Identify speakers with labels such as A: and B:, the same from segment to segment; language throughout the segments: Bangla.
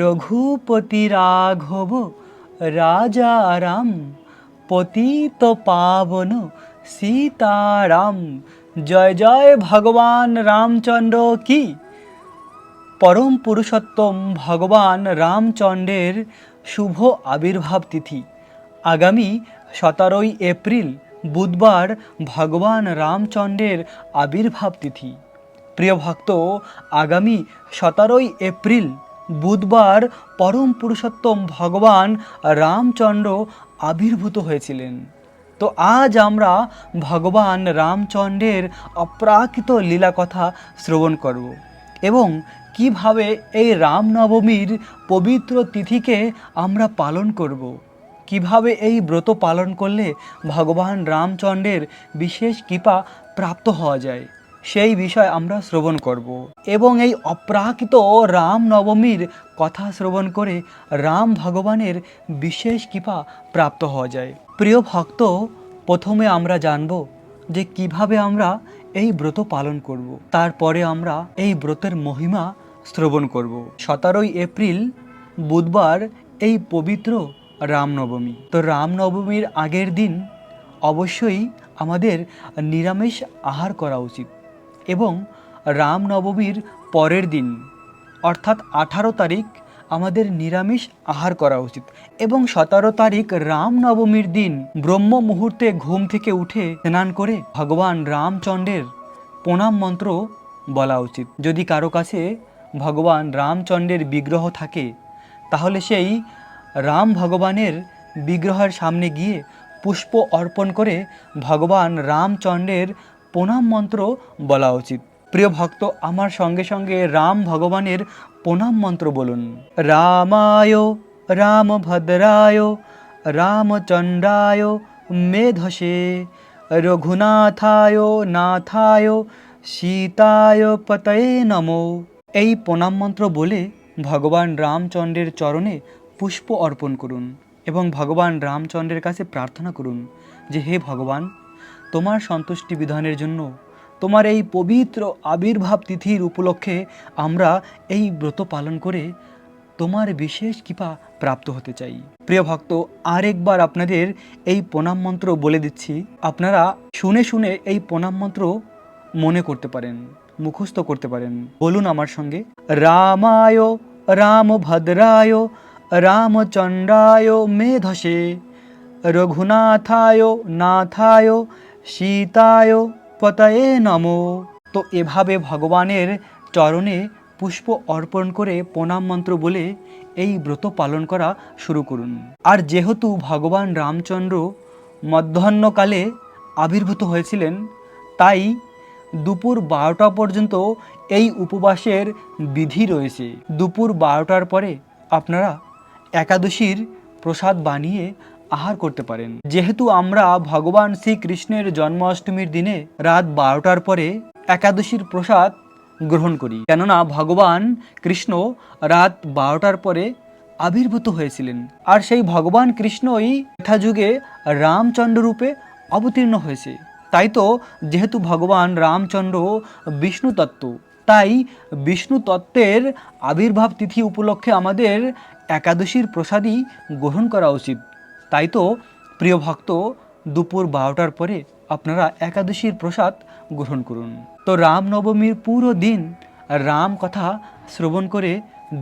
A: রঘুপতি রাঘব রাজা রাম পতিত পাবন সীতারাম জয় জয় ভগবান রামচন্দ্র কি পরম পুরুষোত্তম ভগবান রামচন্দ্রের শুভ আবির্ভাব তিথি আগামী সতেরোই এপ্রিল বুধবার ভগবান রামচন্দ্রের আবির্ভাব তিথি প্রিয় ভক্ত আগামী সতেরোই এপ্রিল বুধবার পরম পুরুষোত্তম ভগবান রামচন্দ্র আবির্ভূত হয়েছিলেন তো আজ আমরা ভগবান রামচন্দ্রের অপ্রাকৃত লীলা কথা শ্রবণ করব এবং কিভাবে এই রামনবমীর পবিত্র তিথিকে আমরা পালন করব। কিভাবে এই ব্রত পালন করলে ভগবান রামচন্দ্রের বিশেষ কৃপা প্রাপ্ত হওয়া যায় সেই বিষয় আমরা শ্রবণ করব এবং এই অপ্রাকৃত রামনবমীর কথা শ্রবণ করে রাম ভগবানের বিশেষ কৃপা প্রাপ্ত হওয়া যায় প্রিয় ভক্ত প্রথমে আমরা জানব যে কিভাবে আমরা এই ব্রত পালন করব। তারপরে আমরা এই ব্রতের মহিমা শ্রবণ করব সতেরোই এপ্রিল বুধবার এই পবিত্র রামনবমী তো রামনবমীর আগের দিন অবশ্যই আমাদের নিরামিষ আহার করা উচিত এবং রামনবমীর পরের দিন অর্থাৎ আঠারো তারিখ আমাদের নিরামিষ আহার করা উচিত এবং সতেরো তারিখ রামনবমীর দিন ব্রহ্ম মুহূর্তে ঘুম থেকে উঠে স্নান করে ভগবান রামচন্দ্রের প্রণাম মন্ত্র বলা উচিত যদি কারো কাছে ভগবান রামচন্দ্রের বিগ্রহ থাকে তাহলে সেই রাম ভগবানের বিগ্রহের সামনে গিয়ে পুষ্প অর্পণ করে ভগবান রামচন্দ্রের প্রণাম মন্ত্র বলা উচিত প্রিয় ভক্ত আমার সঙ্গে সঙ্গে রাম ভগবানের প্রণাম মন্ত্র বলুন রামায় রামভদ্রায় রামচন্দ্রায় মেধসে রঘুনাথায় নাথায় সীতায় পতয়ে নমো এই প্রণাম মন্ত্র বলে ভগবান রামচন্দ্রের চরণে পুষ্প অর্পণ করুন এবং ভগবান রামচন্দ্রের কাছে প্রার্থনা করুন যে হে ভগবান তোমার সন্তুষ্টি বিধানের জন্য তোমার এই পবিত্র আবির্ভাব তিথির উপলক্ষে আমরা এই ব্রত পালন করে তোমার বিশেষ কৃপা প্রাপ্ত হতে চাই প্রিয় ভক্ত আরেকবার আপনাদের এই প্রণাম মন্ত্র বলে দিচ্ছি আপনারা শুনে শুনে এই প্রণাম মন্ত্র মনে করতে পারেন মুখস্থ করতে পারেন বলুন আমার সঙ্গে রামায় রাম ভদ্রায় রামচন্দ্রায় মেধসে রঘুনাথায় নাথায় সীতায় পতায়ে নম তো এভাবে ভগবানের চরণে পুষ্প অর্পণ করে প্রণাম মন্ত্র বলে এই ব্রত পালন করা শুরু করুন আর যেহেতু ভগবান রামচন্দ্র মধ্যাহ্নকালে আবির্ভূত হয়েছিলেন তাই দুপুর বারোটা পর্যন্ত এই উপবাসের বিধি রয়েছে দুপুর বারোটার পরে আপনারা একাদশীর প্রসাদ বানিয়ে আহার করতে পারেন যেহেতু আমরা ভগবান শ্রীকৃষ্ণের জন্মাষ্টমীর দিনে রাত বারোটার পরে একাদশীর প্রসাদ গ্রহণ করি কেননা ভগবান কৃষ্ণ রাত বারোটার পরে আবির্ভূত হয়েছিলেন আর সেই ভগবান কৃষ্ণই যুগে রামচন্দ্র রূপে অবতীর্ণ হয়েছে তাই তো যেহেতু ভগবান রামচন্দ্র বিষ্ণুতত্ত্ব তাই বিষ্ণুতত্ত্বের আবির্ভাব তিথি উপলক্ষে আমাদের একাদশীর প্রসাদই গ্রহণ করা উচিত তাই তো প্রিয় ভক্ত দুপুর বারোটার পরে আপনারা একাদশীর প্রসাদ গ্রহণ করুন তো রামনবমীর পুরো দিন রাম কথা শ্রবণ করে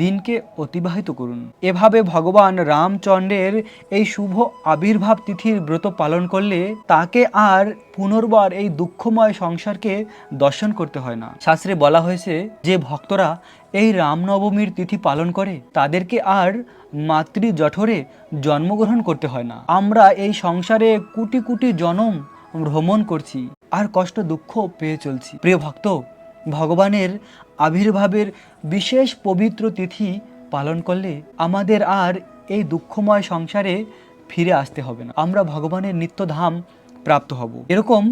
A: দিনকে অতিবাহিত করুন এভাবে ভগবান রামচন্দ্রের এই শুভ আবির্ভাব তিথির ব্রত পালন করলে তাকে আর পুনর্বার এই দুঃখময় সংসারকে দর্শন করতে হয় না শাস্ত্রে বলা হয়েছে যে ভক্তরা এই রামনবমীর তিথি পালন করে তাদেরকে আর মাতৃ জঠরে জন্মগ্রহণ করতে হয় না আমরা এই সংসারে কোটি কোটি জনম ভ্রমণ করছি আর কষ্ট দুঃখ পেয়ে চলছি প্রিয় ভক্ত ভগবানের আবির্ভাবের বিশেষ পবিত্র তিথি পালন করলে আমাদের আর এই দুঃখময় সংসারে ফিরে আসতে হবে না আমরা ভগবানের নিত্যধাম প্রাপ্ত হব এরকম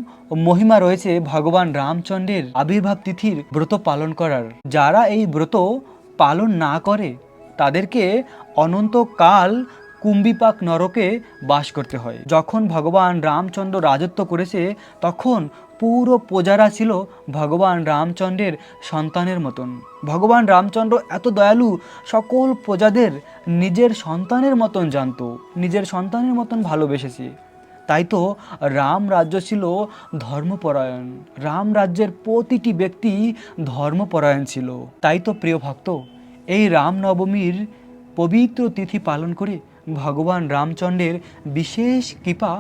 A: মহিমা রয়েছে ভগবান রামচন্দ্রের আবির্ভাব তিথির ব্রত পালন করার যারা এই ব্রত পালন না করে তাদেরকে অনন্তকাল কুম্ভিপাক নরকে বাস করতে হয় যখন ভগবান রামচন্দ্র রাজত্ব করেছে তখন পুরো প্রজারা ছিল ভগবান রামচন্দ্রের সন্তানের মতন ভগবান রামচন্দ্র এত দয়ালু সকল প্রজাদের নিজের সন্তানের মতন জানত নিজের সন্তানের মতন ভালোবেসেছে তাই তো রাম রাজ্য ছিল ধর্মপরায়ণ রাম রাজ্যের প্রতিটি ব্যক্তি ধর্মপরায়ণ ছিল তাই তো প্রিয় ভক্ত এই রামনবমীর পবিত্র তিথি পালন করে ভগবান রামচন্দ্রের বিশেষ কৃপা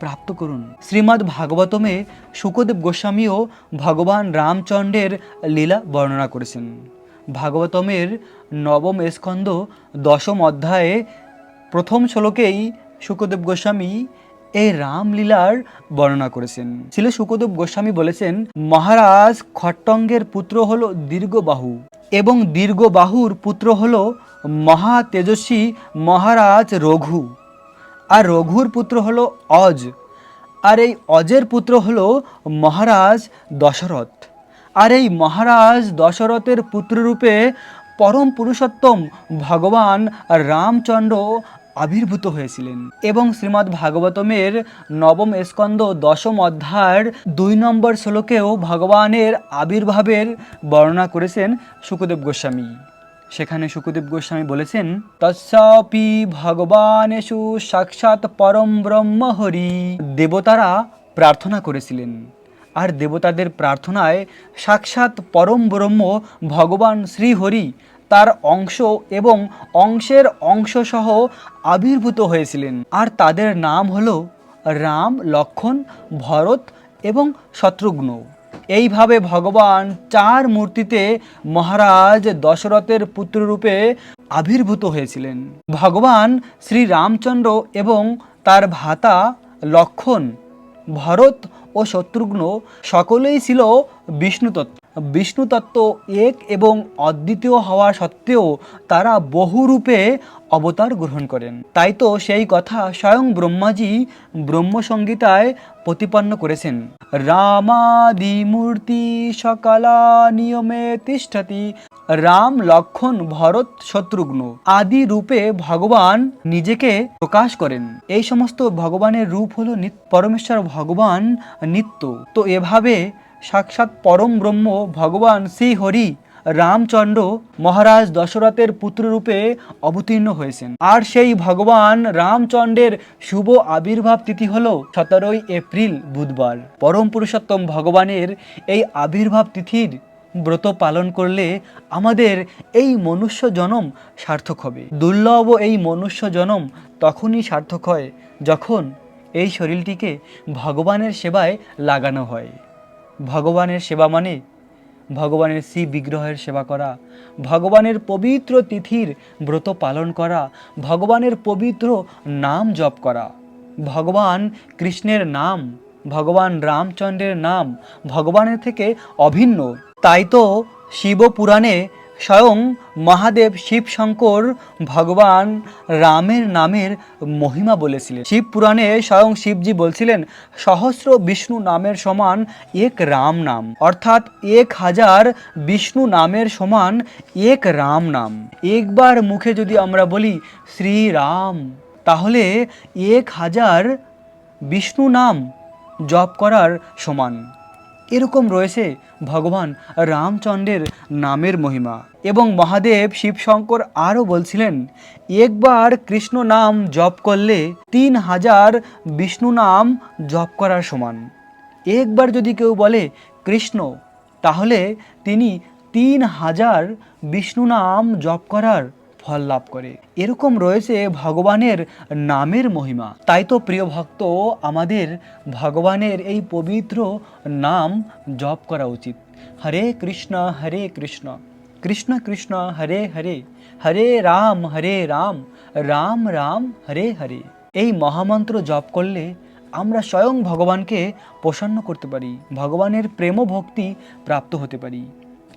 A: প্রাপ্ত করুন শ্রীমদ্ ভাগবতমে সুখদেব গোস্বামীও ভগবান রামচন্দ্রের লীলা বর্ণনা করেছেন ভাগবতমের নবম স্কন্দ দশম অধ্যায়ে প্রথম শ্লোকেই সুখদেব গোস্বামী এই রামলীলার বর্ণনা করেছেন ছিল শুকদেব গোস্বামী বলেছেন মহারাজ খট্টঙ্গের পুত্র হল দীর্ঘবাহু এবং দীর্ঘবাহুর পুত্র হল মহা তেজস্বী মহারাজ রঘু আর রঘুর পুত্র হল অজ আর এই অজের পুত্র হল মহারাজ দশরথ আর এই মহারাজ দশরথের পুত্ররূপে পরম পুরুষোত্তম ভগবান রামচন্দ্র আবির্ভূত হয়েছিলেন এবং শ্রীমদ্ ভাগবতমের নবম স্কন্দ দশম অধ্যায়ের দুই নম্বর শ্লোকেও ভগবানের আবির্ভাবের বর্ণনা করেছেন সুখদেব গোস্বামী সেখানে সুখদেব গোস্বামী বলেছেন তৎসাপি ভগবানেশু সাক্ষাৎ পরম ব্রহ্ম হরি দেবতারা প্রার্থনা করেছিলেন আর দেবতাদের প্রার্থনায় সাক্ষাৎ পরম ব্রহ্ম ভগবান শ্রীহরি তার অংশ এবং অংশের অংশসহ আবির্ভূত হয়েছিলেন আর তাদের নাম হল রাম লক্ষণ ভরত এবং শত্রুঘ্ন এইভাবে ভগবান চার মূর্তিতে মহারাজ দশরথের পুত্ররূপে আবির্ভূত হয়েছিলেন ভগবান শ্রী রামচন্দ্র এবং তার ভাতা লক্ষণ ভরত ও শত্রুঘ্ন সকলেই ছিল বিষ্ণুতত্ত্ব বিষ্ণুতত্ত্ব এক এবং অদ্বিতীয় হওয়া সত্ত্বেও তারা বহুরূপে অবতার গ্রহণ করেন তাই তো সেই কথা স্বয়ং ব্রহ্মাজি ব্রহ্মসংগীতায় প্রতিপন্ন করেছেন রামাদি মূর্তি সকালা নিয়মে তিষ্ঠতি রাম লক্ষণ ভরত শত্রুঘ্ন আদি রূপে ভগবান নিজেকে প্রকাশ করেন এই সমস্ত ভগবানের রূপ হলো পরমেশ্বর ভগবান নিত্য তো এভাবে সাক্ষাৎ পরম ব্রহ্ম ভগবান শ্রী হরি রামচন্দ্র মহারাজ দশরথের পুত্ররূপে অবতীর্ণ হয়েছেন আর সেই ভগবান রামচন্দ্রের শুভ আবির্ভাব তিথি হল সতেরোই এপ্রিল বুধবার পরম পুরুষোত্তম ভগবানের এই আবির্ভাব তিথির ব্রত পালন করলে আমাদের এই মনুষ্য জনম সার্থক হবে দুর্লভ এই মনুষ্য জনম তখনই সার্থক হয় যখন এই শরীরটিকে ভগবানের সেবায় লাগানো হয় ভগবানের সেবা মানে ভগবানের শ্রী বিগ্রহের সেবা করা ভগবানের পবিত্র তিথির ব্রত পালন করা ভগবানের পবিত্র নাম জপ করা ভগবান কৃষ্ণের নাম ভগবান রামচন্দ্রের নাম ভগবানের থেকে অভিন্ন তাই তো শিব পুরাণে স্বয়ং মহাদেব শিবশঙ্কর ভগবান রামের নামের মহিমা বলেছিলেন শিব পুরাণে স্বয়ং শিবজি বলছিলেন সহস্র বিষ্ণু নামের সমান এক রাম নাম অর্থাৎ এক হাজার বিষ্ণু নামের সমান এক রাম নাম একবার মুখে যদি আমরা বলি শ্রীরাম তাহলে এক হাজার বিষ্ণু নাম জপ করার সমান এরকম রয়েছে ভগবান রামচন্দ্রের নামের মহিমা এবং মহাদেব শিবশঙ্কর আরও বলছিলেন একবার কৃষ্ণ নাম জপ করলে তিন হাজার বিষ্ণু নাম জপ করার সমান একবার যদি কেউ বলে কৃষ্ণ তাহলে তিনি তিন হাজার বিষ্ণু নাম জপ করার ফল লাভ করে এরকম রয়েছে ভগবানের নামের মহিমা তাই তো প্রিয় ভক্ত আমাদের ভগবানের এই পবিত্র নাম জপ করা উচিত হরে কৃষ্ণ হরে কৃষ্ণ কৃষ্ণ কৃষ্ণ হরে হরে হরে রাম হরে রাম রাম রাম হরে হরে এই মহামন্ত্র জপ করলে আমরা স্বয়ং ভগবানকে প্রসন্ন করতে পারি ভগবানের প্রেম ভক্তি প্রাপ্ত হতে পারি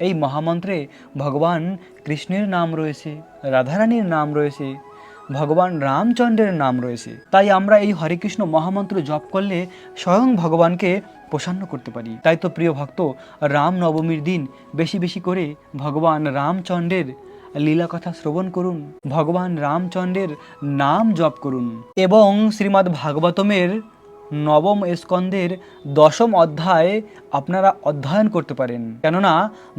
A: এই মহামন্ত্রে ভগবান কৃষ্ণের নাম রয়েছে রাধারানীর নাম রয়েছে ভগবান রামচন্দ্রের নাম রয়েছে তাই আমরা এই হরেকৃষ্ণ মহামন্ত্র জপ করলে স্বয়ং ভগবানকে প্রসন্ন করতে পারি তাই তো প্রিয় ভক্ত রাম নবমীর দিন বেশি বেশি করে ভগবান রামচন্দ্রের লীলা কথা শ্রবণ করুন ভগবান রামচন্দ্রের নাম জপ করুন এবং শ্রীমদ্ ভাগবতমের নবম স্কন্ধের দশম অধ্যায়ে আপনারা অধ্যয়ন করতে পারেন কেননা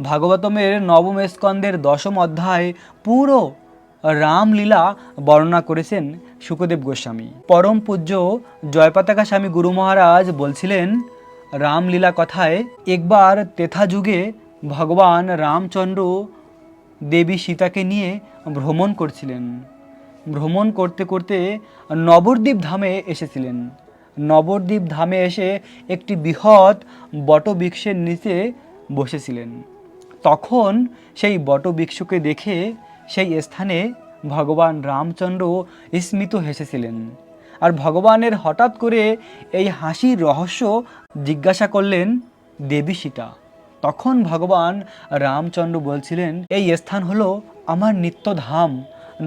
A: ভাগবতমের নবম স্কন্ধের দশম অধ্যায় পুরো রামলীলা বর্ণনা করেছেন সুখদেব গোস্বামী পরম পূজ্য জয়পাতাকা স্বামী গুরু মহারাজ বলছিলেন রামলীলা কথায় একবার তেথা যুগে ভগবান রামচন্দ্র দেবী সীতাকে নিয়ে ভ্রমণ করছিলেন ভ্রমণ করতে করতে নবদ্বীপ ধামে এসেছিলেন নবদ্বীপ ধামে এসে একটি বৃহৎ বটবৃক্ষের নিচে বসেছিলেন তখন সেই বটবৃক্ষকে দেখে সেই স্থানে ভগবান রামচন্দ্র স্মিত হেসেছিলেন আর ভগবানের হঠাৎ করে এই হাসির রহস্য জিজ্ঞাসা করলেন দেবী সীতা তখন ভগবান রামচন্দ্র বলছিলেন এই স্থান হলো আমার নিত্যধাম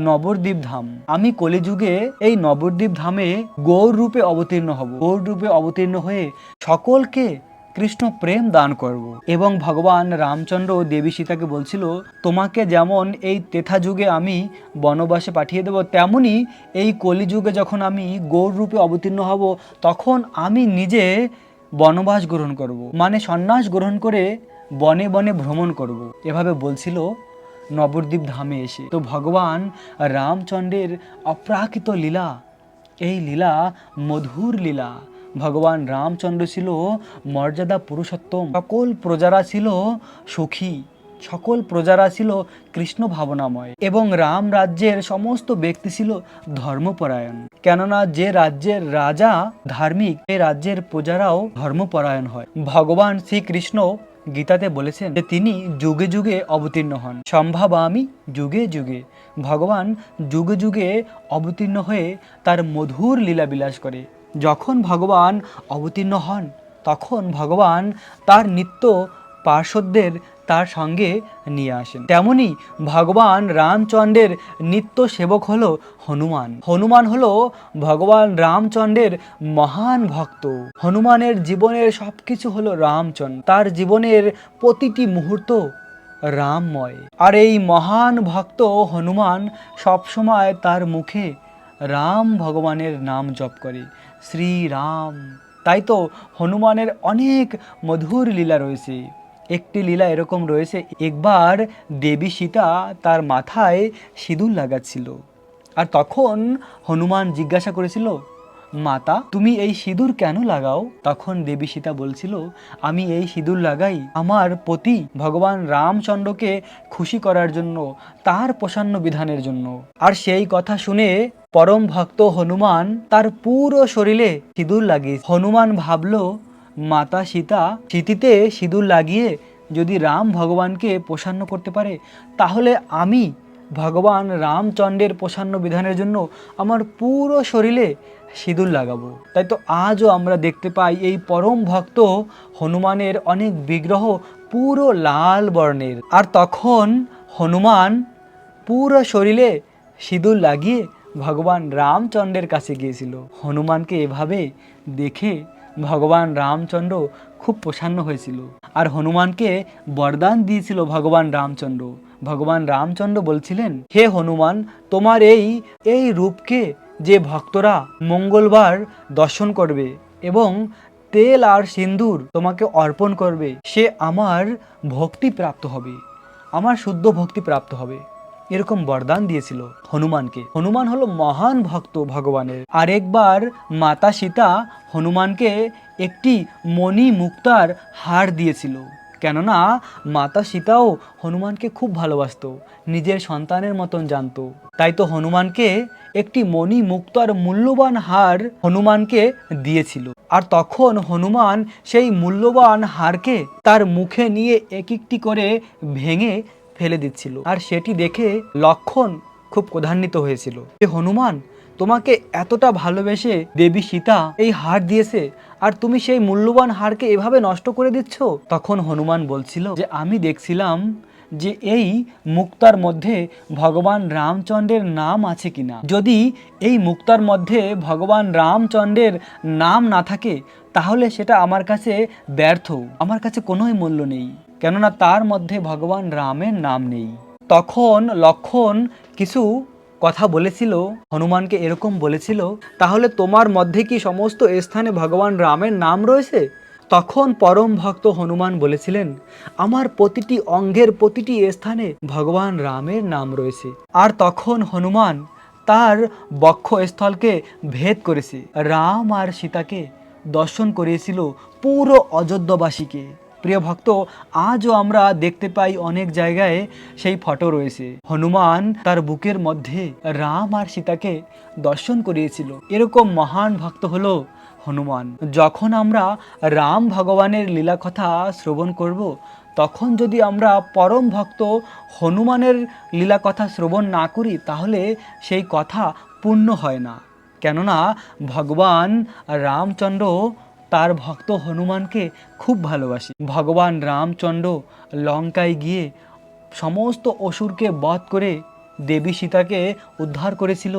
A: নবদ্বীপ ধাম আমি কলিযুগে এই নবদ্বীপ ধামে গৌর রূপে অবতীর্ণ হব গৌর রূপে অবতীর্ণ হয়ে সকলকে কৃষ্ণ প্রেম দান করব এবং ভগবান রামচন্দ্র দেবী সীতাকে বলছিল তোমাকে যেমন এই তেথা যুগে আমি বনবাসে পাঠিয়ে দেব তেমনি এই কলিযুগে যখন আমি গৌর রূপে অবতীর্ণ হব তখন আমি নিজে বনবাস গ্রহণ করব। মানে সন্ন্যাস গ্রহণ করে বনে বনে ভ্রমণ করব। এভাবে বলছিল নবদ্বীপ ধামে এসে তো ভগবান রামচন্দ্রের অপ্রাকৃত লীলা এই লীলা মধুর লীলা ভগবান রামচন্দ্র ছিল মর্যাদা পুরুষোত্তম সকল প্রজারা ছিল সখী সকল প্রজারা ছিল কৃষ্ণ ভাবনাময় এবং রাম রাজ্যের সমস্ত ব্যক্তি ছিল ধর্মপরায়ণ কেননা যে রাজ্যের রাজা ধার্মিক এই রাজ্যের প্রজারাও ধর্মপরায়ণ হয় ভগবান শ্রীকৃষ্ণ গীতাতে বলেছেন যে তিনি যুগে যুগে অবতীর্ণ হন সম্ভব আমি যুগে যুগে ভগবান যুগে যুগে অবতীর্ণ হয়ে তার মধুর লীলা বিলাস করে যখন ভগবান অবতীর্ণ হন তখন ভগবান তার নিত্য পার্শ্বদের তার সঙ্গে নিয়ে আসেন তেমনি ভগবান রামচন্দ্রের নিত্য সেবক হল হনুমান হনুমান হল ভগবান রামচন্দ্রের মহান ভক্ত হনুমানের জীবনের সব কিছু হলো রামচন্দ্র তার জীবনের প্রতিটি মুহূর্ত রামময় আর এই মহান ভক্ত হনুমান সবসময় তার মুখে রাম ভগবানের নাম জপ করে শ্রীরাম তাই তো হনুমানের অনেক মধুর লীলা রয়েছে একটি লীলা এরকম রয়েছে একবার দেবী সীতা তার মাথায় সিঁদুর লাগাচ্ছিল আর তখন হনুমান জিজ্ঞাসা করেছিল মাতা তুমি এই সিঁদুর কেন লাগাও তখন দেবী সীতা বলছিল আমি এই সিঁদুর লাগাই আমার পতি ভগবান রামচন্দ্রকে খুশি করার জন্য তার প্রসন্ন বিধানের জন্য আর সেই কথা শুনে পরম ভক্ত হনুমান তার পুরো শরীরে সিঁদুর লাগিয়ে হনুমান ভাবল মাতা সীতা স্মৃতিতে সিঁদুর লাগিয়ে যদি রাম ভগবানকে প্রসন্ন করতে পারে তাহলে আমি ভগবান রামচন্দ্রের প্রসন্ন বিধানের জন্য আমার পুরো শরীরে সিঁদুর লাগাবো তাই তো আজও আমরা দেখতে পাই এই পরম ভক্ত হনুমানের অনেক বিগ্রহ পুরো লাল বর্ণের আর তখন হনুমান পুরো শরীরে সিঁদুর লাগিয়ে ভগবান রামচন্দ্রের কাছে গিয়েছিল হনুমানকে এভাবে দেখে ভগবান রামচন্দ্র খুব প্রসন্ন হয়েছিল আর হনুমানকে বরদান দিয়েছিল ভগবান রামচন্দ্র ভগবান রামচন্দ্র বলছিলেন হে হনুমান তোমার এই এই রূপকে যে ভক্তরা মঙ্গলবার দর্শন করবে এবং তেল আর সিন্দুর তোমাকে অর্পণ করবে সে আমার ভক্তি প্রাপ্ত হবে আমার শুদ্ধ ভক্তি প্রাপ্ত হবে এরকম বরদান দিয়েছিল হনুমানকে হনুমান হলো মহান ভক্ত ভগবানের আরেকবার মাতা সীতা হনুমানকে একটি মণি মুক্তার হার দিয়েছিল কেননা মাতা সীতাও হনুমানকে খুব ভালোবাসত নিজের সন্তানের মতন জানত তাই তো হনুমানকে একটি মণি আর মূল্যবান হার হনুমানকে দিয়েছিল আর তখন হনুমান সেই মূল্যবান হারকে তার মুখে নিয়ে এক একটি করে ভেঙে ফেলে দিচ্ছিল আর সেটি দেখে লক্ষণ খুব প্রধান্বিত হয়েছিল যে হনুমান তোমাকে এতটা ভালোবেসে দেবী সীতা এই হার দিয়েছে আর তুমি সেই মূল্যবান হারকে এভাবে নষ্ট করে দিচ্ছ তখন হনুমান বলছিল যে আমি দেখছিলাম যে এই মুক্তার মধ্যে ভগবান রামচন্দ্রের নাম আছে কিনা যদি এই মুক্তার মধ্যে ভগবান রামচন্দ্রের নাম না থাকে তাহলে সেটা আমার কাছে ব্যর্থ আমার কাছে কোনোই মূল্য নেই কেননা তার মধ্যে ভগবান রামের নাম নেই তখন লক্ষণ কিছু কথা বলেছিল হনুমানকে এরকম বলেছিল তাহলে তোমার মধ্যে কি সমস্ত স্থানে ভগবান রামের নাম রয়েছে তখন পরম ভক্ত হনুমান বলেছিলেন আমার প্রতিটি অঙ্গের প্রতিটি স্থানে ভগবান রামের নাম রয়েছে আর তখন হনুমান তার বক্ষস্থলকে ভেদ করেছে রাম আর সীতাকে দর্শন করিয়েছিল পুরো অযোধ্যাবাসীকে প্রিয় ভক্ত আজও আমরা দেখতে পাই অনেক জায়গায় সেই ফটো রয়েছে হনুমান তার বুকের মধ্যে রাম আর সীতাকে দর্শন করিয়েছিল এরকম মহান ভক্ত হলো হনুমান যখন আমরা রাম ভগবানের লীলা কথা শ্রবণ করব তখন যদি আমরা পরম ভক্ত হনুমানের লীলা কথা শ্রবণ না করি তাহলে সেই কথা পূর্ণ হয় না কেননা ভগবান রামচন্দ্র তার ভক্ত হনুমানকে খুব ভালোবাসি ভগবান রামচন্দ্র লঙ্কায় গিয়ে সমস্ত অসুরকে বধ করে দেবী সীতাকে উদ্ধার করেছিল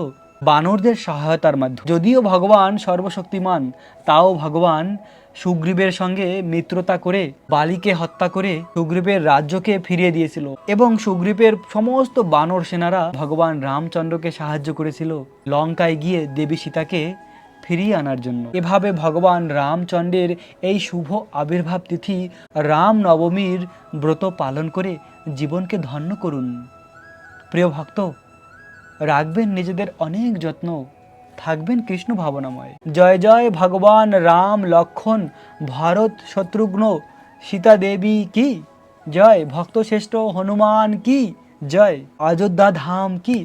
A: বানরদের সহায়তার মাধ্যমে যদিও ভগবান সর্বশক্তিমান তাও ভগবান সুগ্রীবের সঙ্গে মিত্রতা করে বালিকে হত্যা করে সুগ্রীবের রাজ্যকে ফিরিয়ে দিয়েছিল এবং সুগ্রীবের সমস্ত বানর সেনারা ভগবান রামচন্দ্রকে সাহায্য করেছিল লঙ্কায় গিয়ে দেবী সীতাকে ফিরিয়ে আনার জন্য এভাবে ভগবান রামচন্দ্রের এই শুভ আবির্ভাব তিথি রাম নবমীর ব্রত পালন করে জীবনকে ধন্য করুন প্রিয় ভক্ত রাখবেন নিজেদের অনেক যত্ন থাকবেন কৃষ্ণ ভাবনাময় জয় জয় ভগবান রাম লক্ষণ ভারত শত্রুঘ্ন সীতা দেবী কি জয় ভক্তশ্রেষ্ঠ হনুমান কি জয় অযোধ্যা ধাম কি